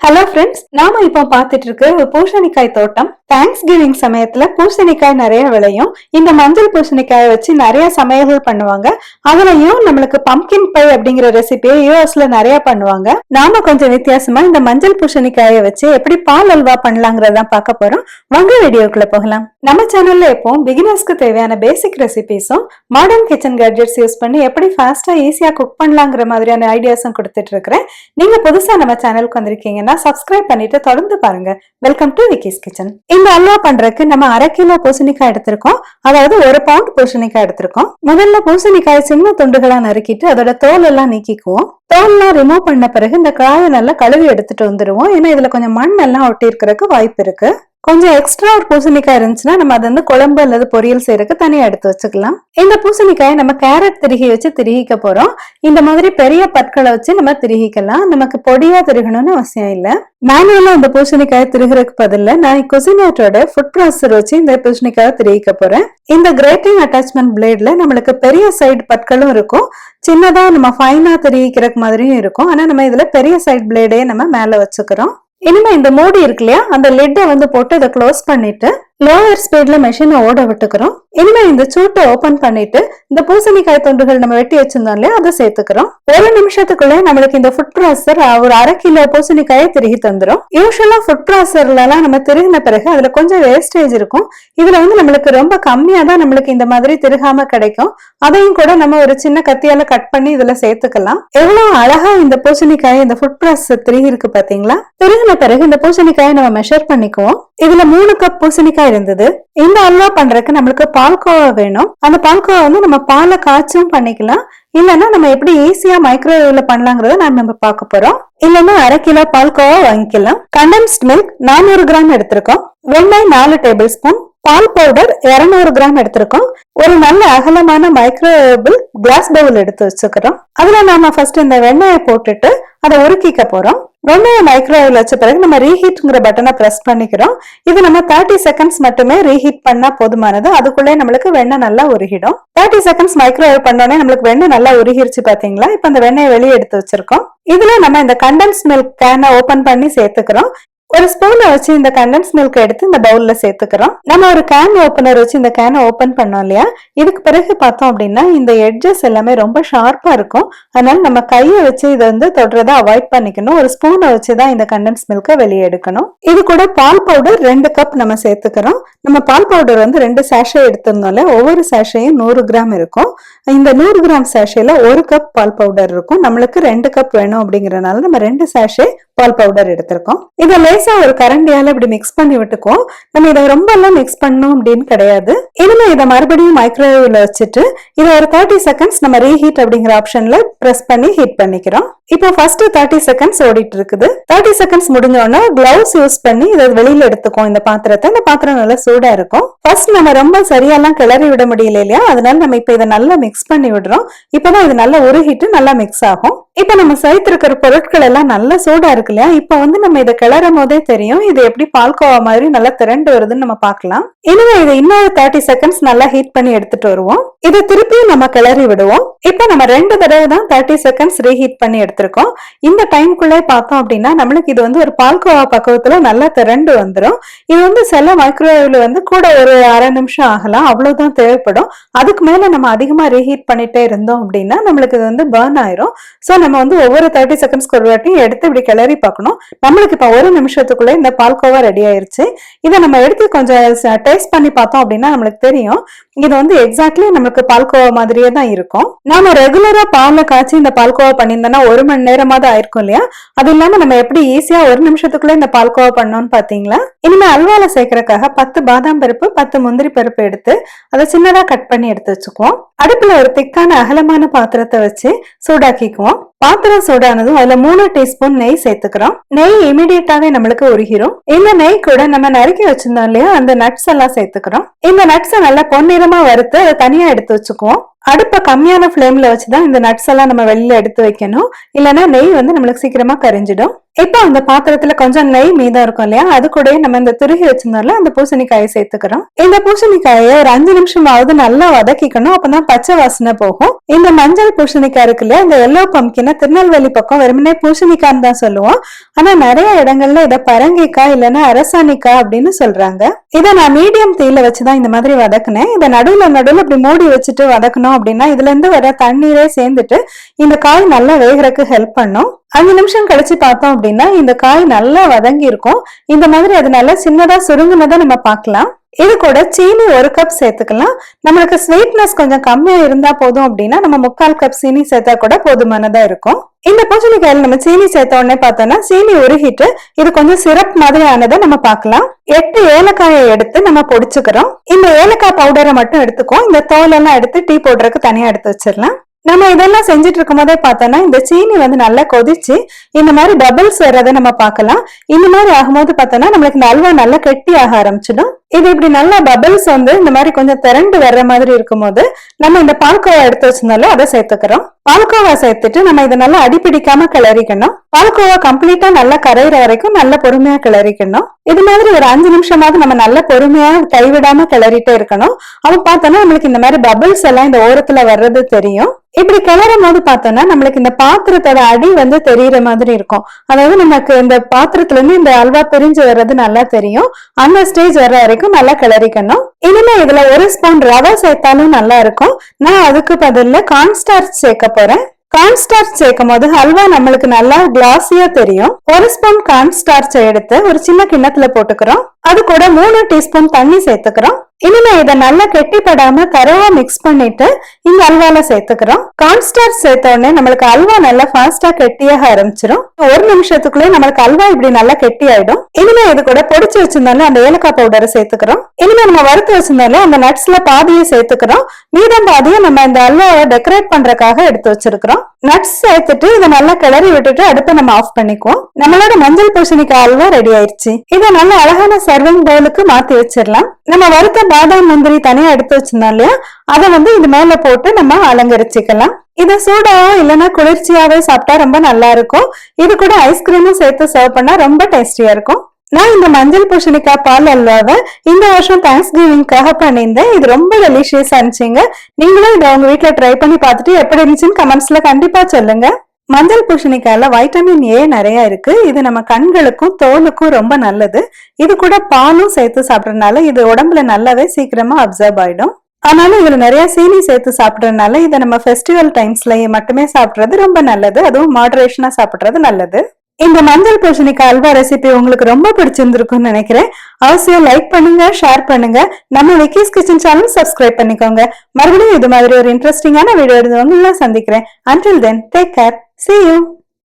Hello friends நாம இப்போ பார்த்துட்டு இருக்க ஒரு பூசணிக்காய் தோட்டம். தேங்க்ஸ் கிவிங் சமயத்துல பூசணிக்காய் நிறைய விளையும். இந்த மஞ்சள் பூசணிக்காயை வச்சு நிறைய சமையல்கள் பண்ணுவாங்க. அதுலயும் நம்மளுக்கு பம்கின் பை அப்படிங்கிற ரெசிபியை யூஎஸ்ல நிறைய பண்ணுவாங்க. நாம கொஞ்சம் வித்தியாசமா இந்த மஞ்சள் பூசணிக்காயை வச்சு எப்படி பால் அல்வா பண்ணலாங்கிறதான் பார்க்க போறோம். வாங்க வீடியோக்குள்ள போகலாம். நம்ம சேனல்ல எப்போ பிகினர்ஸ்க்கு தேவையான பேசிக் ரெசிபிஸும் மாடர்ன் கிச்சன் கேட்ஜெட்ஸ் யூஸ் பண்ணி எப்படி ஃபாஸ்டா ஈஸியா குக் பண்ணலாங்கிற மாதிரியான ஐடியாஸும் கொடுத்துட்டு இருக்கிறேன் நீங்க புதுசா நம்ம சேனலுக்கு வந்திருக்கீங்கன்னா சப்ஸ்கிரைப் பண்ணிட்டு தொடர்ந்து பாருங்க. வெல்கம் டு விக்கிஸ் கிச்சன் இந்த அல்வா பண்றதுக்கு நம்ம அரை கிலோ பூசணிக்காய் எடுத்திருக்கோம். அதாவது ஒரு பவுண்ட் பூசணிக்காய் எடுத்திருக்கோம். முதல்ல பூசணிக்காய் சின்ன துண்டுகளா நறுக்கிட்டு அதோட தோல் எல்லாம் நீக்கிக்குவோம். தோல்லாம் ரிமூவ் பண்ண பிறகு இந்த காயை நல்லா கழுவி எடுத்துட்டு வந்துருவோம். ஏன்னா இதுல கொஞ்சம் மண் எல்லாம் ஒட்டி இருக்கிறதுக்கு வாய்ப்பு இருக்கு. கொஞ்சம் எக்ஸ்ட்ரா ஒரு பூசணிக்காய் இருந்துச்சுன்னா நம்ம அதை வந்து குழம்பு அல்லது பொரியல் செய்யறதுக்கு தனியா எடுத்து வச்சுக்கலாம். இந்த பூசணிக்காயை நம்ம கேரட் திருகி வச்சு திருகிக்க போறோம். இந்த மாதிரி பெரிய பற்களை வச்சு நம்ம திருகிக்கலாம். நமக்கு பொடியா திருகணும்னு அவசியம் இல்ல. மேனுவலா இந்த பூசணிக்காயை திருகிறதுக்கு பதில்ல நான் குசினேட்டோட ஃபுட் ப்ராசர் வச்சு இந்த பூசணிக்காயை திருகிக்க போறேன். இந்த கிரேட்டிங் அட்டாச்மெண்ட் பிளேட்ல நம்மளுக்கு பெரிய சைடு பற்களும் இருக்கும். சின்னதா நம்ம ஃபைனா திருகிக்கிறதுக்கு மாதிரியும் இருக்கும். ஆனா நம்ம இதுல பெரிய சைடு பிளேடே நம்ம மேல வச்சுக்கிறோம். இனிமே இந்த மூடி இருக்கு இல்லையா அந்த லிட்டை வந்து போட்டு இதை க்ளோஸ் பண்ணிட்டு லோயர் ஸ்பீட்ல மெஷினை ஓட விட்டுக்கிறோம். இனிமே இந்த சூட்டை ஓபன் பண்ணிட்டு இந்த பூசணிக்காய் தொண்டுகள் நம்ம வெட்டி வச்சிருந்தோம் இல்லையா அதை சேர்த்துக்கிறோம். ஒரு நிமிஷத்துக்குள்ளே நம்மளுக்கு இந்த ஃபுட் ப்ராசர் ஒரு அரை கிலோ பூசணிக்காயை திருகி தந்துரும். யூஸ்வலா ஃபுட் ப்ராசர்ல எல்லாம் நம்ம திருகின பிறகு அதுல கொஞ்சம் வேஸ்டேஜ் இருக்கும். இதுல வந்து நம்மளுக்கு ரொம்ப கம்மியா தான் நம்மளுக்கு இந்த மாதிரி திருகாம கிடைக்கும். அதையும் கூட நம்ம ஒரு சின்ன கத்தியால கட் பண்ணி இதுல சேர்த்துக்கலாம். எவ்வளவு அழகா இந்த பூசணிக்காய் இந்த ஃபுட் ப்ராசர் திருகி இருக்கு பாத்தீங்களா? திருகின பிறகு இந்த பூசணிக்காயை நம்ம மெஷர் பண்ணிக்குவோம். இதுல மூணு கப் பூசணிக்காய் இருந்தது. இந்த அல்வா பண்றதுக்கு நம்மளுக்கு பால்கோவா வேணும். அந்த பால்கோவா வந்து நம்ம பாலை காய்ச்சும் பண்ணிக்கலாம். இல்லைன்னா நம்ம எப்படி ஈஸியா மைக்ரோவேவ்ல பண்ணலாங்கிறத நம்ம நம்ம பார்க்க போறோம். இல்லைன்னா அரை கிலோ பால்கோவா வாங்கிக்கலாம். கண்டென்ஸ்ட் மில்க் நானூறு கிராம் எடுத்திருக்கோம். வெண்ணெய் நாலு டேபிள் ஸ்பூன் பால் பவுடர் 200 கிராம் எடுத்திருக்கோம். ஒரு நல்ல அகலமான மைக்ரோவேபிள் கிளாஸ் பவுல் எடுத்து வச்சுக்கிறோம். அதுல நாம ஃபர்ஸ்ட் இந்த வெண்ணெயை போட்டுட்டு அதை உருக்கிக்க போறோம். வெண்ணெயை மைக்ரோவேவ்ல வச்ச பிறகு நம்ம ரீஹீட்ங்கிற பட்டனை பிரஸ் பண்ணிக்கிறோம். இது நம்ம தேர்ட்டி செகண்ட்ஸ் மட்டுமே ரீஹீட் பண்ணா போதுமானது. அதுக்குள்ளே நம்மளுக்கு வெண்ணெய் நல்லா உருகிடும். தேர்ட்டி செகண்ட்ஸ் மைக்ரோவேவ் பண்ணோடனே நம்மளுக்கு வெண்ணெய் நல்லா உருகிருச்சு பாத்தீங்களா? இப்ப அந்த வெண்ணெயை வெளியே எடுத்து வச்சிருக்கோம். இதுல நம்ம இந்த கண்டென்ஸ் மில்க் கேனை ஓபன் பண்ணி சேர்த்துக்கிறோம். ஒரு ஸ்பூனை வச்சு இந்த கண்டென்ஸ் மில்க் எடுத்து இந்த பவுல்ல சேர்த்துக்கிறோம். நம்ம ஒரு கேன் ஓப்பனர் வச்சு இந்த கேனை ஓப்பன் பண்ணோம் இல்லையா? இதுக்கு பிறகு பார்த்தோம் அப்படின்னா இந்த எட்ஜஸ் எல்லாமே ரொம்ப ஷார்ப்பா இருக்கும். அதனால நம்ம கையை வச்சு இதை வந்து தொடுறதை அவாய்ட் பண்ணிக்கணும். ஒரு ஸ்பூனை வச்சு தான் இந்த கண்டென்ஸ் மில்கை வெளியே எடுக்கணும். இது கூட பால் பவுடர் ரெண்டு கப் நம்ம சேர்த்துக்கிறோம். நம்ம பால் பவுடர் வந்து ரெண்டு சேஷே எடுத்திருந்தோம்ல ஒவ்வொரு சேஷையும் நூறு கிராம் இருக்கும். இந்த நூறு கிராம் சேஷையில ஒரு கப் பால் பவுடர் இருக்கும். நம்மளுக்கு ரெண்டு கப் வேணும் அப்படிங்கறதுனால நம்ம ரெண்டு சேஷே பால் பவுடர் எடுத்திருக்கோம். இதை லேசா ஒரு கரண்டியால இப்படி மிக்ஸ் பண்ணி விட்டுக்குவோம். நம்ம இதை ரொம்ப எல்லாம் மிக்ஸ் பண்ணும் அப்படின்னு கிடையாது. இனிமே இதை மறுபடியும் மைக்ரோவேவ்ல வச்சுட்டு இதை ஒரு தேர்ட்டி செகண்ட்ஸ் நம்ம ரீஹீட் அப்படிங்கிற ஆப்ஷன்ல பிரஸ் பண்ணி ஹீட் பண்ணிக்கிறோம். இப்போ ஃபர்ஸ்ட் தேர்ட்டி செகண்ட்ஸ் ஓடிட்டு இருக்குது. தேர்ட்டி செகண்ட்ஸ் முடிஞ்சோடனே கிளவுஸ் யூஸ் பண்ணி இதை வெளியில எடுத்துக்கோம் இந்த பாத்திரத்தை. இந்த பாத்திரம் நல்லா சூடா இருக்கும். ஃபர்ஸ்ட் நம்ம ரொம்ப சரியாலாம் கிளறி விட முடியல இல்லையா? அதனால நம்ம இப்போ இதை நல்லா மிக்ஸ் பண்ணி விடுறோம். இப்போதான் இது நல்லா உருகிட்டு நல்லா மிக்ஸ் ஆகும். இப்போ நம்ம சேர்த்திருக்கிற பொருட்கள் எல்லாம் நல்லா சூடா இருக்கு இல்லையா? இப்போ வந்து நம்ம இதை கிளறும் போதே தெரியும். இது எப்படி பால்கோவா மாதிரி நல்லா திரண்டு வருதுன்னு நம்ம பார்க்கலாம். இனிமே இதை இன்னொரு தேர்ட்டி செகண்ட்ஸ் நல்லா ஹீட் பண்ணி எடுத்துட்டு வருவோம். இதை திருப்பியும் நம்ம கிளறி விடுவோம். இப்போ நம்ம ரெண்டு தடவை தான் தேர்ட்டி செகண்ட்ஸ் ரீஹீட் பண்ணி எடுத்திருக்கோம். இந்த டைம்குள்ளே பார்த்தோம் அப்படின்னா நம்மளுக்கு இது வந்து ஒரு பால்கோவா பக்குவத்துல நல்லா திரண்டு வந்துடும் இது வந்து சில மைக்ரோவேவ்ல வந்து கூட ஒரு அரை நிமிஷம் ஆகலாம். அவ்வளோதான் தேவைப்படும். அதுக்கு மேல நம்ம அதிகமா ரீஹீட் பண்ணிட்டே இருந்தோம் அப்படின்னா நம்மளுக்கு இது வந்து பேர்ன் ஆயிரும். சோ நம்ம வந்து ஒவ்வொரு தேர்ட்டி செகண்ட்ஸ்க்கு ஒரு வாட்டியும் எடுத்து இப்படி கிளறி பார்க்கணும். நம்மளுக்கு இப்போ ஒரு நிமிஷத்துக்குள்ள இந்த பால்கோவா ரெடி ஆயிருச்சு. இதை நம்ம எடுத்து கொஞ்சம் டேஸ்ட் பண்ணி பார்த்தோம் அப்படின்னா நம்மளுக்கு தெரியும். இது வந்து எக்ஸாக்ட்லி நம்மளுக்கு பால்கோவா மாதிரியே தான் இருக்கும். நாம ரெகுலரா பாலில் காய்ச்சி இந்த பால்கோவா பண்ணியிருந்தோம்னா ஒரு மணி நேரமாவது ஆயிருக்கும் இல்லையா? அது இல்லாம நம்ம எப்படி ஈஸியா ஒரு நிமிஷத்துக்குள்ள இந்த பால்கோவா பண்ணோம்னு பாத்தீங்களா இனிமே அல்வால சேர்க்கறதுக்காக பத்து பாதாம் பருப்பு பத்து முந்திரி பருப்பு எடுத்து அதை சின்னதா கட் பண்ணி எடுத்து வச்சுக்குவோம். அடுப்பில் ஒரு திக்கான அகலமான பாத்திரத்தை வச்சு சூடாக்கிக்குவோம். பாத்திரம் சூடானதும் அதுல மூணு டீஸ்பூன் நெய் சேர்த்துக்கிறோம். நெய் இமீடியட்டாவே நம்மளுக்கு உருகிரும். இந்த நெய் கூட நம்ம நறுக்கி வச்சிருந்தோம் இல்லையா அந்த நட்ஸ் எல்லாம் சேர்த்துக்கிறோம். இந்த நட்ஸை நல்லா பொன்னிறமா வறுத்து அதை தனியா எடுத்து வச்சுக்குவோம். அடுப்பை கம்மியான ஃப்ளேம்ல வச்சுதான் இந்த நட்ஸ் எல்லாம் நம்ம வெளியில எடுத்து வைக்கணும். இல்லைன்னா நெய் வந்து நம்மளுக்கு சீக்கிரமா கரிஞ்சிடும். இப்போ அந்த பாத்திரத்துல கொஞ்சம் நெய் மீதம் இருக்கும் இல்லையா அது கூட நம்ம இந்த துருகி வச்சிருந்தோம்ல அந்த பூசணிக்காயை சேர்த்துக்கிறோம். இந்த பூசணிக்காயை ஒரு அஞ்சு நிமிஷமாவது நல்லா வதக்கிக்கணும். அப்பதான் பச்சை வாசனை போகும். இந்த மஞ்சள் பூசணிக்காய் இருக்கு இல்லையா இந்த எல்லோ பம்கின் திருநெல்வேலி பக்கம் வெறுமனே பூசணிக்கான்னு தான் சொல்லுவோம். ஆனா நிறைய இடங்கள்ல இதை பரங்கிக்காய் இல்லைன்னா அரசாணிக்காய் அப்படின்னு சொல்றாங்க. இதை நான் மீடியம் தீயில வச்சுதான் இந்த மாதிரி வதக்குனேன். இதை நடுவுல நடுவுல இப்படி மூடி வச்சுட்டு வதக்கணும் அப்படின்னா இதுல இருந்து வர தண்ணீரே சேர்ந்துட்டு இந்த காய் நல்லா வேகறதுக்கு ஹெல்ப் பண்ணும். அஞ்சு நிமிஷம் கழிச்சு பார்த்தோம் அப்படின்னா இந்த காய் நல்லா வதங்கி இருக்கும் இந்த மாதிரி அது நல்லா சின்னதா சுருங்குனதை நம்ம பார்க்கலாம். இது கூட சீனி ஒரு கப் சேர்த்துக்கலாம். நம்மளுக்கு ஸ்வீட்னஸ் கொஞ்சம் கம்மியா இருந்தா போதும் அப்படின்னா நம்ம முக்கால் கப் சீனி சேர்த்தா கூட போதுமானதா இருக்கும். இந்த பூசணிக்காயில நம்ம சீனி சேர்த்த உடனே பார்த்தோம்னா சீனி உருகிட்டு இது கொஞ்சம் சிரப் மாதிரி ஆனதை நம்ம பார்க்கலாம். எட்டு ஏலக்காயை எடுத்து நம்ம பொடிச்சுக்கிறோம். இந்த ஏலக்காய் பவுடரை மட்டும் எடுத்துக்கோ இந்த தோலெல்லாம் எடுத்து டீ போடுறதுக்கு தனியா எடுத்து வச்சிடலாம். நம்ம இதெல்லாம் செஞ்சுட்டு இருக்கும் போதே பார்த்தோம்னா இந்த சீனி வந்து நல்லா கொதிச்சு இந்த மாதிரி பபிள்ஸ் வர்றதை நம்ம பார்க்கலாம். இந்த மாதிரி ஆகும்போது பார்த்தோம்னா நம்மளுக்கு இந்த அல்வா நல்லா கெட்டி ஆக ஆரம்பிச்சிடும். இது இப்படி நல்லா பபிள்ஸ் வந்து இந்த மாதிரி கொஞ்சம் திரண்டு வர்ற மாதிரி இருக்கும்போது நம்ம இந்த பால்கோவா எடுத்து வச்சிருந்தாலும் அதை சேர்த்துக்கிறோம். பால்கோவா சேர்த்துட்டு நம்ம இதை நல்லா அடிப்பிடிக்காம கிளறிக்கணும். பால்கோவா கம்ப்ளீட்டா நல்லா கரையிற வரைக்கும் நல்லா பொறுமையா கிளறிக்கணும். இது மாதிரி ஒரு அஞ்சு நிமிஷமாவது நம்ம நல்லா பொறுமையா கைவிடாம கிளறிட்டே இருக்கணும். அவன் பார்த்தோம்னா நம்மளுக்கு இந்த மாதிரி பபிள்ஸ் எல்லாம் இந்த ஓரத்துல வர்றது தெரியும். இப்படி கிளறும் போது பார்த்தோம்னா நம்மளுக்கு இந்த பாத்திரத்தோட அடி வந்து தெரியற மாதிரி இருக்கும். அதாவது நமக்கு இந்த பாத்திரத்துல இருந்து இந்த அல்வா பிரிஞ்சு வர்றது நல்லா தெரியும். அந்த ஸ்டேஜ் வர்ற வரைக்கும் நல்லா கிளறிக்கணும். இனிமே இதுல ஒரு ஸ்பூன் ரவை சேர்த்தாலும் நல்லா இருக்கும். நான் அதுக்கு பதில்ல கார்ன்ஸ்டார்ச் சேர்க்க போறேன். கார்ன்ஸ்டார்ச் சேர்க்கும் போது ஹல்வா நம்மளுக்கு நல்லா கிளாஸியா தெரியும். ஒரு ஸ்பூன் கார்ன்ஸ்டார்ச் எடுத்து ஒரு சின்ன கிண்ணத்துல போட்டுக்கிறோம். அது கூட மூணு டீஸ்பூன் தண்ணி சேர்த்துக்கிறோம். இனிமே இதை நல்லா கெட்டிப்படாம தரவா மிக்ஸ் பண்ணிட்டு இந்த அல்வால சேர்த்துக்கிறோம். கான்ஸ்டார் சேர்த்த உடனே நம்மளுக்கு அல்வா நல்லா ஃபாஸ்டா கெட்டியாக ஆரம்பிச்சிடும் ஒரு நிமிஷத்துக்குள்ளே நம்மளுக்கு அல்வா இப்படி நல்லா கெட்டி ஆயிடும் இனிமே இது கூட பொடிச்சு வச்சிருந்தாலும் அந்த ஏலக்காய் பவுடரை சேர்த்துக்கிறோம். இனிமே நம்ம வறுத்து வச்சிருந்தாலும் அந்த நட்ஸ்ல பாதியை சேர்த்துக்கிறோம். மீதம் பாதியை நம்ம இந்த அல்வாவை டெக்கரேட் பண்றதுக்காக எடுத்து வச்சிருக்கிறோம். நட்ஸ் சேர்த்துட்டு இதை நல்லா கிளறி விட்டுட்டு அடுப்பை நம்ம ஆஃப் பண்ணிக்குவோம். நம்மளோட மஞ்சள் பூசணிக்காய் அல்வா ரெடி ஆயிடுச்சு இதை நல்லா அழகான சர்விங் பவுலுக்கு மாத்தி வச்சிடலாம். நம்ம வறுத்த பாதாம் முந்திரி தனியா எடுத்து வச்சிருந்தோம் இல்லையா? அதை வந்து இது மேல போட்டு நம்ம அலங்கரிச்சுக்கலாம். இதை சூடாவோ இல்லைன்னா குளிர்ச்சியாவே சாப்பிட்டா ரொம்ப நல்லா இருக்கும். இது கூட ஐஸ்கிரீமும் சேர்த்து சர்வ் பண்ணா ரொம்ப டேஸ்டியா இருக்கும். நான் இந்த மஞ்சள் பூசணிக்காய் பால் அல்வாவை இந்த வருஷம் தேங்க்ஸ் கிவிங்காக பண்ணியிருந்தேன். இது ரொம்ப டெலிஷியஸா இருந்துச்சுங்க. நீங்களும் இதை உங்க வீட்டுல ட்ரை பண்ணி பார்த்துட்டு எப்படி இருந்துச்சுன்னு கமெண்ட்ஸ்ல கண்டிப்பா சொல்லுங்க. மஞ்சள் பூசணிக்காயில வைட்டமின் ஏ நிறைய இருக்கு. இது நம்ம கண்களுக்கும் தோலுக்கும் ரொம்ப நல்லது. இது கூட பாலும் சேர்த்து சாப்பிட்றதுனால இது உடம்புல நல்லாவே சீக்கிரமா அப்சர்வ் ஆயிடும். ஆனாலும் இதுல நிறைய சீனி சேர்த்து சாப்பிட்றதுனால இதை நம்ம ஃபெஸ்டிவல் டைம்ஸ்ல மட்டுமே சாப்பிட்றது ரொம்ப நல்லது. அதுவும் மாடரேஷனா சாப்பிட்றது நல்லது. இந்த மஞ்சள் பூசணிக்காய் அல்வா ரெசிபி உங்களுக்கு ரொம்ப பிடிச்சிருந்திருக்கும்னு நினைக்கிறேன். அவசியம் லைக் பண்ணுங்க ஷேர் பண்ணுங்க. நம்ம விக்கிஸ் கிச்சன் சேனல் சப்ஸ்கிரைப் பண்ணிக்கோங்க. மறுபடியும் இது மாதிரி ஒரு இன்ட்ரெஸ்டிங்கான வீடியோ எடுத்து உங்களை சந்திக்கிறேன். Until then take care see you